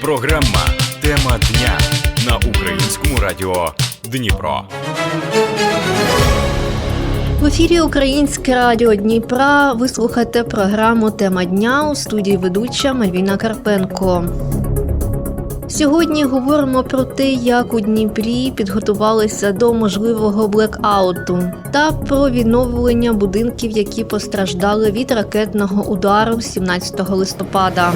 Програма Тема дня на українському радіо Дніпро. В ефірі Українське радіо Дніпра. Ви слухаєте програму Тема дня у студії ведуча Мальвіна Карпенко. Сьогодні говоримо про те, як у Дніпрі підготувалися до можливого блекауту та про відновлення будинків, які постраждали від ракетного удару 17 листопада.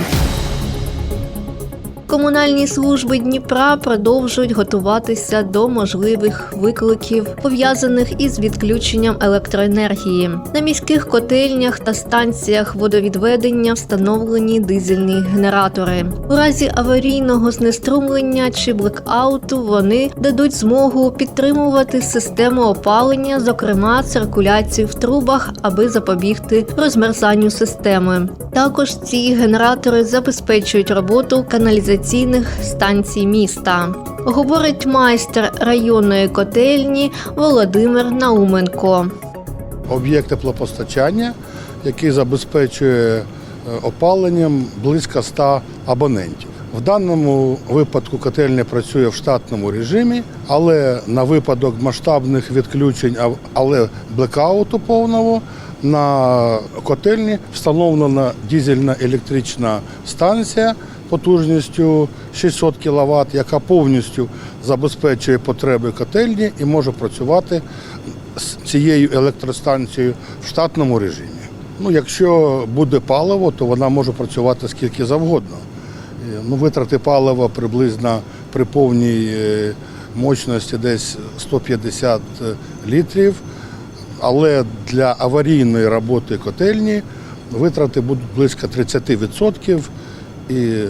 Комунальні служби Дніпра продовжують готуватися до можливих викликів, пов'язаних із відключенням електроенергії. На міських котельнях та станціях водовідведення встановлені дизельні генератори. У разі аварійного знеструмлення чи блекауту вони дадуть змогу підтримувати систему опалення, зокрема циркуляцію в трубах, аби запобігти розмерзанню системи. Також ці генератори забезпечують роботу каналізаційних станцій міста. Говорить майстер районної котельні Володимир Науменко. об'єкт теплопостачання, який забезпечує е, опаленням близько 100 абонентів. В даному випадку котельня працює в штатному режимі, але на випадок масштабних відключень, але блекауту повного на котельні встановлена дизельна електрична станція потужністю 600 кВт, яка повністю забезпечує потреби котельні і може працювати з цією електростанцією в штатному режимі. Ну, якщо буде паливо, то вона може працювати скільки завгодно. Е, Ну, витрати палива приблизно при повній е, мощності десь 150 літрів. Але для аварійної роботи котельні витрати будуть близько 30% і е,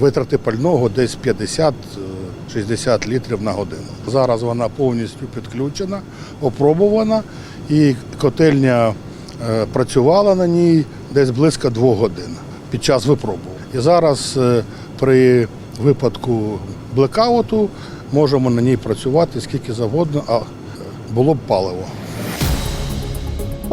витрати пального десь 50-60 літрів на годину. Зараз вона повністю підключена, опробувана, і котельня е, працювала на ній десь близько двох годин під час випробування. І зараз е, при випадку блекауту можемо на ній працювати скільки завгодно, а е, було б паливо.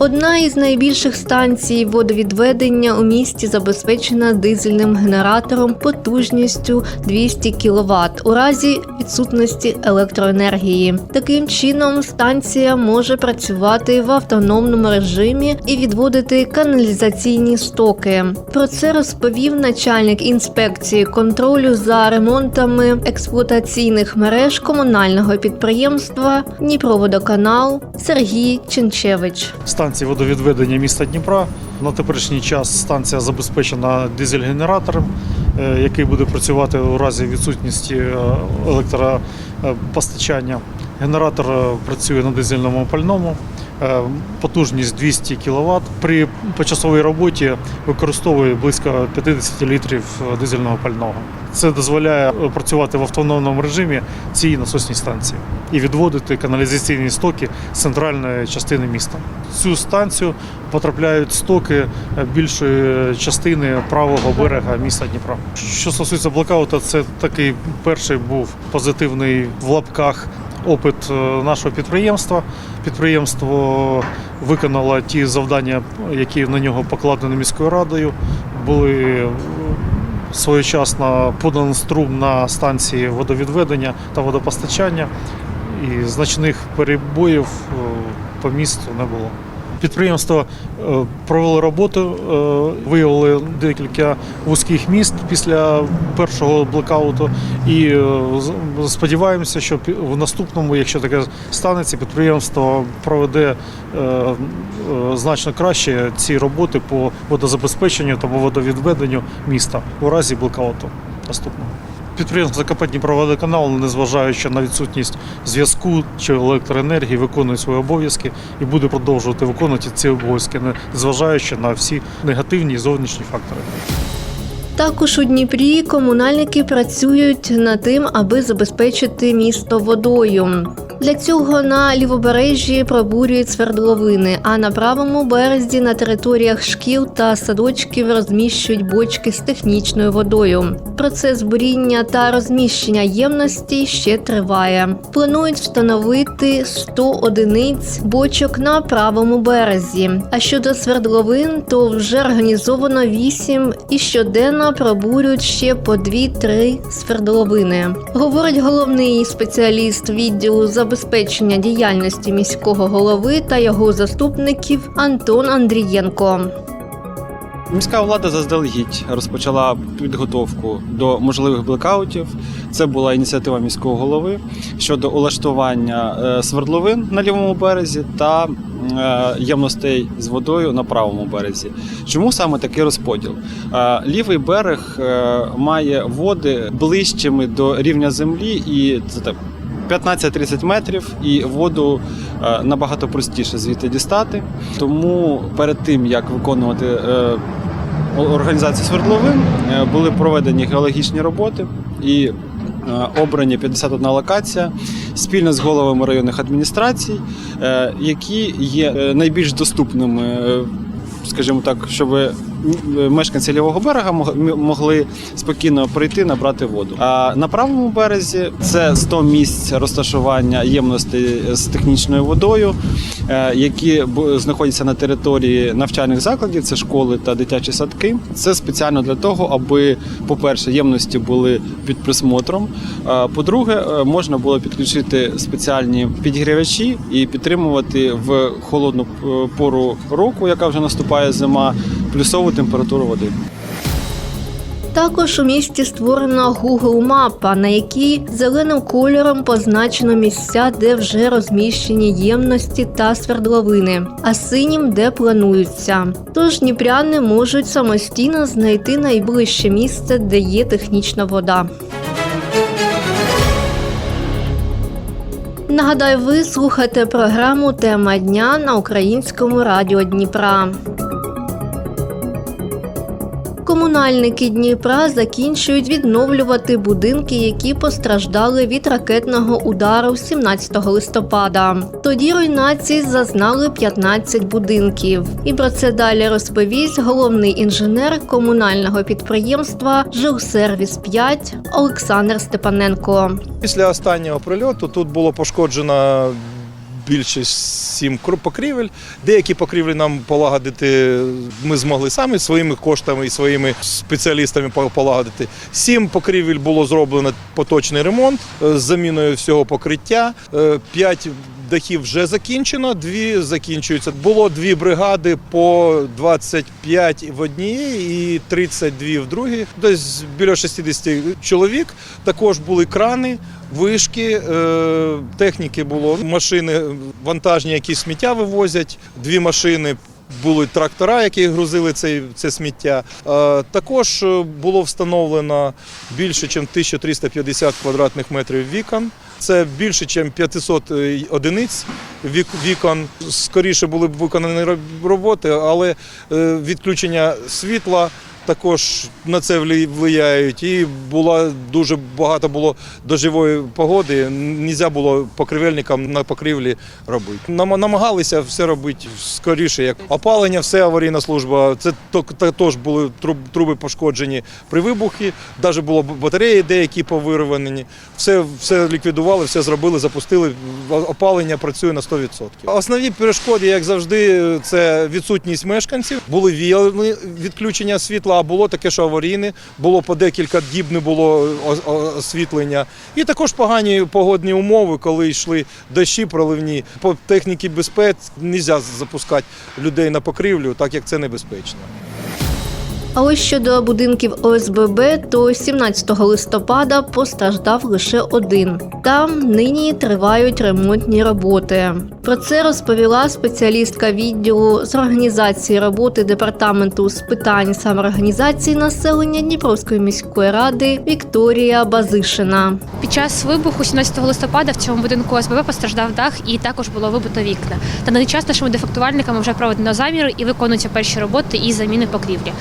Одна із найбільших станцій водовідведення у місті забезпечена дизельним генератором потужністю 200 кВт у разі відсутності електроенергії. Таким чином, станція може працювати в автономному режимі і відводити каналізаційні стоки. Про це розповів начальник інспекції контролю за ремонтами експлуатаційних мереж комунального підприємства Дніпроводоканал Сергій Чинчевич. Станції водовідведення міста Дніпра. На теперішній час станція забезпечена дизель-генератором, е, який буде працювати у разі відсутності е, електропостачання. Генератор е, працює на дизельному пальному, потужність 200 кВт. При почасовій роботі використовує близько 50 літрів е, дизельного пального. Це дозволяє е, працювати в автономному режимі цій насосній станції і відводити каналізаційні стоки з центральної частини міста. Цю станцію потрапляють стоки е, більшої частини правого берега міста Дніпра. Що стосується блокаута, це такий перший був позитивний в лапках опит е, нашого підприємства. Підприємство виконало ті завдання, які на нього покладені міською радою. Були е, своєчасно подано струм на станції водовідведення та водопостачання, і значних перебоїв е, по місту не було. Підприємство е, провело роботу, е, виявили декілька вузьких міст після першого блекауту. І е, сподіваємося, що в наступному, якщо таке станеться, підприємство проведе значно краще ці роботи по водозабезпеченню та водовідведенню міста у разі блекауту наступного. Підприємство КП Дніпроводоканал, незважаючи на відсутність зв'язку чи електроенергії, виконує свої обов'язки і буде продовжувати виконувати ці обов'язки, незважаючи на всі негативні зовнішні фактори. Також у Дніпрі комунальники працюють над тим, аби забезпечити місто водою. Для цього на лівобережжі пробурюють свердловини, а на правому березі на територіях шкіл та садочків розміщують бочки з технічною водою. Процес буріння та розміщення ємності ще триває. Планують встановити 100 одиниць бочок на правому березі. А щодо свердловин, то вже організовано 8 і щоденно пробурюють ще по 2-3 свердловини. Говорить головний спеціаліст відділу забезпечення діяльності міського голови та його заступників Антон Андрієнко. Міська влада заздалегідь розпочала підготовку до можливих блекаутів. Це була ініціатива міського голови щодо улаштування е, свердловин на лівому березі та е, ємностей з водою на правому березі. Чому саме такий розподіл? Е, Лівий берег має води ближчими до рівня землі, і це 15-30 метрів, і воду е, набагато простіше звідти дістати. Тому перед тим як виконувати е, організацію свердловин, е, були проведені геологічні роботи і обрані 51 локація спільно з головами районних адміністрацій, які є найбільш доступними. Скажімо так, щоб мешканці лівого берега мог- могли спокійно прийти набрати воду. А на правому березі це 100 місць розташування ємностей з технічною водою, е, які знаходяться на території навчальних закладів, це школи та дитячі садки. Це спеціально для того, аби, по-перше, ємності були під присмотром. По-друге, е, можна було підключити спеціальні підігрівачі і підтримувати в холодну е, пору року, яка вже наступає зима, плюсову температуру води. Також у місті створена Google мапа, на якій зеленим кольором позначено місця, де вже розміщені ємності та свердловини, а синім де плануються. Тож дніпряни можуть самостійно знайти найближче місце, де є технічна вода. Нагадаю, ви слухаєте програму Тема дня на українському радіо Дніпра. Комунальники Дніпра закінчують відновлювати будинки, які постраждали від ракетного удару 17 листопада. Тоді руйнації зазнали 15 будинків. І про це далі розповість головний інженер комунального підприємства Жилсервіс 5 Олександр Степаненко. Після останнього прильоту тут було пошкоджено більше сім покрівель. Деякі покрівлі нам полагодити ми змогли самі своїми коштами і своїми спеціалістами полагодити. Сім покрівель було зроблено поточний ремонт е, з заміною всього покриття. Е, П'ять дахів вже закінчено, дві закінчуються. Було дві бригади по 25 в одній і 32 в другій. Десь біля 60 чоловік. Також були крани, вишки, е, техніки було, машини вантажні, які сміття вивозять, дві машини. Були трактора, які грузили цей, це сміття. Е, також е, було встановлено більше, ніж 1350 квадратних метрів вікон. Це більше, ніж 500 е, одиниць вікон. Скоріше були б виконані роботи, але відключення світла також на це впливають. І було дуже багато було доживої погоди. Нельзя було покривельникам на покрівлі робити. Нам- Намагалися все робити скоріше, як опалення, все аварійна служба. Це також були труби пошкоджені при вибухі. Навіть було батареї деякі повирвані. Все, все ліквідували, все зробили, запустили. Опалення працює на 100%. Основні перешкоди, як завжди, це відсутність мешканців. Були віяльні відключення світла, а було таке, що аварійне. Було по декілька діб не було о- освітлення. І також погані погодні умови, коли йшли дощі проливні. По техніці безпеки не можна запускати людей на покрівлю, так як це небезпечно. А ось щодо будинків ОСББ, то 17 листопада постраждав лише один. Там нині тривають ремонтні роботи. Про це розповіла спеціалістка відділу з організації роботи департаменту з питань самоорганізації населення Дніпровської міської ради Вікторія Базишина. Під час вибуху 17 листопада в цьому будинку ОСББ постраждав дах і також було вибито вікна. Та на час нашими дефектувальниками вже проведено заміри і виконуються перші роботи із заміни покрівлі.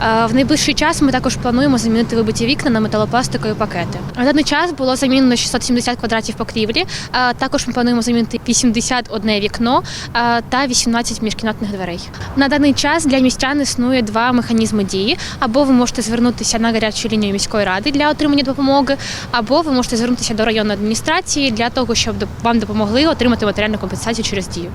Е, В найближчий час ми також плануємо замінити вибиті вікна на металопластикові пакети. На даний час було замінено 670 квадратів покрівлі. Е, Також ми плануємо замінити 81 вікно е, та 18 міжкімнатних дверей. На даний час для містян існує два механізми дії: або ви можете звернутися на гарячу лінію міської ради для отримання допомоги, або ви можете звернутися до районної адміністрації для того, щоб вам допомогли отримати матеріальну компенсацію через дію.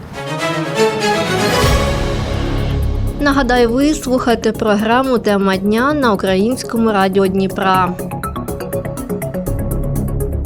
Нагадаю, ви слухаєте програму Тема дня на українському радіо Дніпра.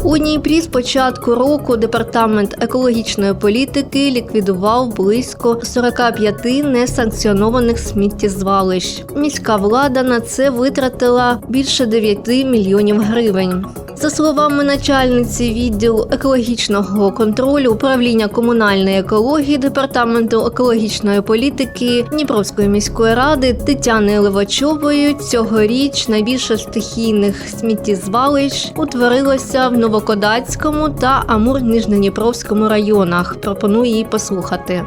У Дніпрі з початку року департамент екологічної політики ліквідував близько 45 несанкціонованих сміттєзвалищ. Міська влада на це витратила більше 9 мільйонів гривень. За словами начальниці відділу екологічного контролю управління комунальної екології департаменту екологічної політики Дніпровської міської ради Тетяни Левачової, цьогоріч найбільше стихійних сміттєзвалищ утворилося в Новокодацькому та Амур-Нижньодніпровському районах. Пропоную її послухати.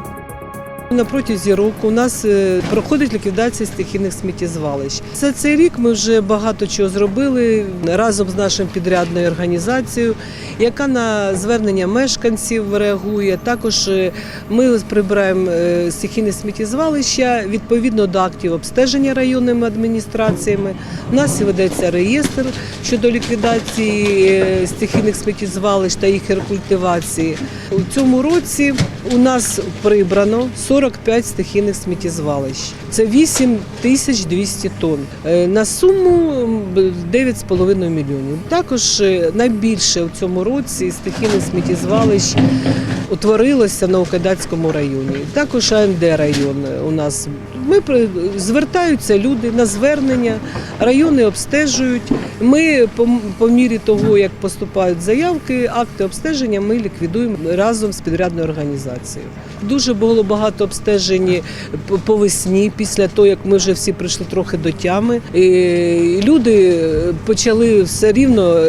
На протязі року у нас е, проходить ліквідація стихійних сміттєзвалищ. За цей рік ми вже багато чого зробили разом з нашою підрядною організацією, яка на звернення мешканців реагує. Також е, ми прибираємо е, стихійне сміттєзвалища відповідно до актів обстеження районними адміністраціями. У нас ведеться реєстр щодо ліквідації стихійних сміттєзвалищ та їх рекультивації. У цьому році у нас прибрано 45 стихійних сміттєзвалищ. Це 8 тисяч 200 тонн. Е, На суму м, 9,5 мільйонів. Також е, найбільше у цьому році стихійних сміттєзвалищ утворилося на Укадацькому районі. Також АНД район у нас. Ми звертаються люди на звернення, райони обстежують. Ми по, по мірі того, як поступають заявки, акти обстеження, ми ліквідуємо разом з підрядною організацією. Дуже було багато обстежень по весні, після того, як ми вже всі прийшли трохи до тями. І люди почали все рівно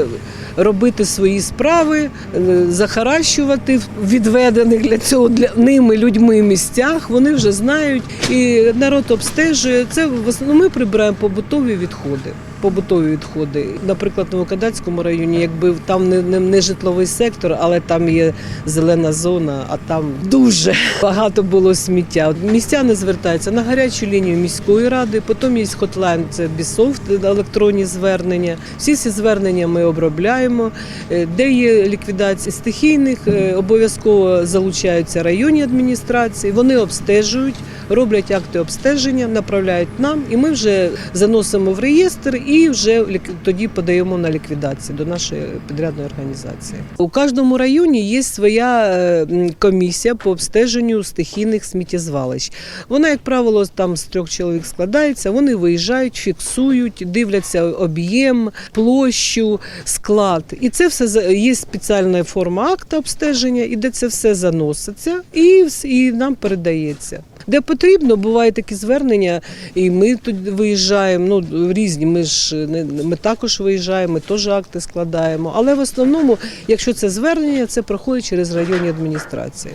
робити свої справи, е, захаращувати відведених для цього для ними людьми місцях. Вони вже знають, і народ обстежує. Це в основному ми прибираємо побутові відходи. Побутові відходи, наприклад, в Новокадацькому районі, якби там не, не, не житловий сектор, але там є зелена зона, а там дуже багато було сміття. Містяни звертаються на гарячу лінію міської ради, потім є хотлайн, це бісофт, електронні звернення. Всі ці звернення ми обробляємо. Е, Де є ліквідація стихійних, е, обов'язково залучаються районні адміністрації. Вони обстежують, роблять акти обстеження, направляють нам, і ми вже заносимо в реєстр і вже тоді подаємо на ліквідацію до нашої підрядної організації. У кожному районі є своя е, комісія по обстеженню стихійних сміттєзвалищ. Вона, як правило, там з трьох чоловік складається. Вони виїжджають, фіксують, дивляться об'єм, площу, склад. І це все є спеціальна форма акта обстеження, і де це все заноситься і, і нам передається. Де потрібно, бувають такі звернення, і ми тут виїжджаємо. Ну різні. Ми ж не ми також виїжджаємо, ми теж акти складаємо. Але в основному, якщо це звернення, це проходить через районні адміністрації.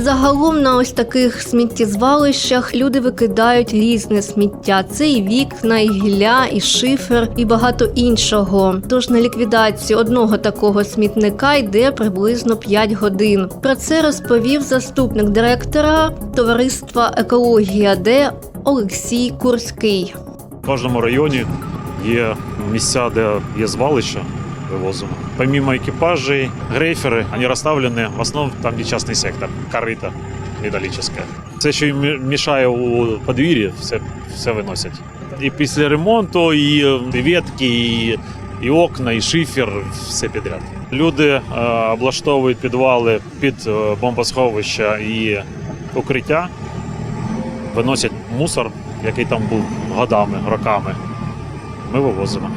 Загалом на ось таких сміттєзвалищах люди викидають різне сміття. Це і вікна, і гілля, і шифер, і багато іншого. Тож на ліквідацію одного такого смітника йде приблизно 5 годин. Про це розповів заступник директора товариства Екологія Д Олексій Курський. В кожному районі є місця, де є звалища, вивозимо. Помимо екіпажей, грейфери, вони розставлені в основному там, де частний сектор, корита металічне. Все, що їм мішає у подвір'ї, все, все виносять. І після ремонту, і ветки, і, і окна, і шифер, все підряд. Люди е, облаштовують підвали під е, бомбосховища і укриття, виносять мусор, який там був годами, роками. Ми вивозимо.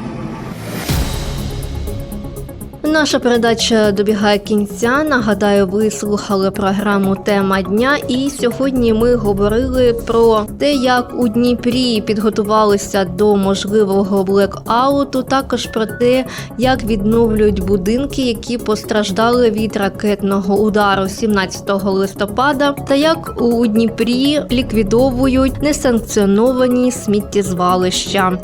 Наша передача добігає кінця. Нагадаю, ви слухали програму Тема дня, і сьогодні ми говорили про те, як у Дніпрі підготувалися до можливого блекауту. Також про те, як відновлюють будинки, які постраждали від ракетного удару 17 листопада, та як у Дніпрі ліквідовують несанкціоновані сміттєзвалища.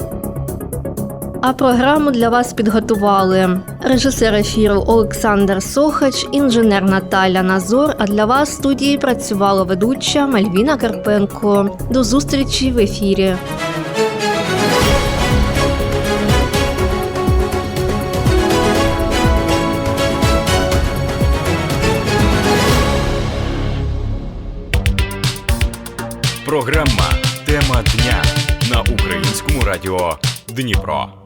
А програму для вас підготували режисер ефіру Олександр Сохач, інженер Наталя Назор. А для вас в студії працювала ведуча Мальвіна Карпенко. До зустрічі в ефірі. Програма Тема дня на українському радіо Дніпро.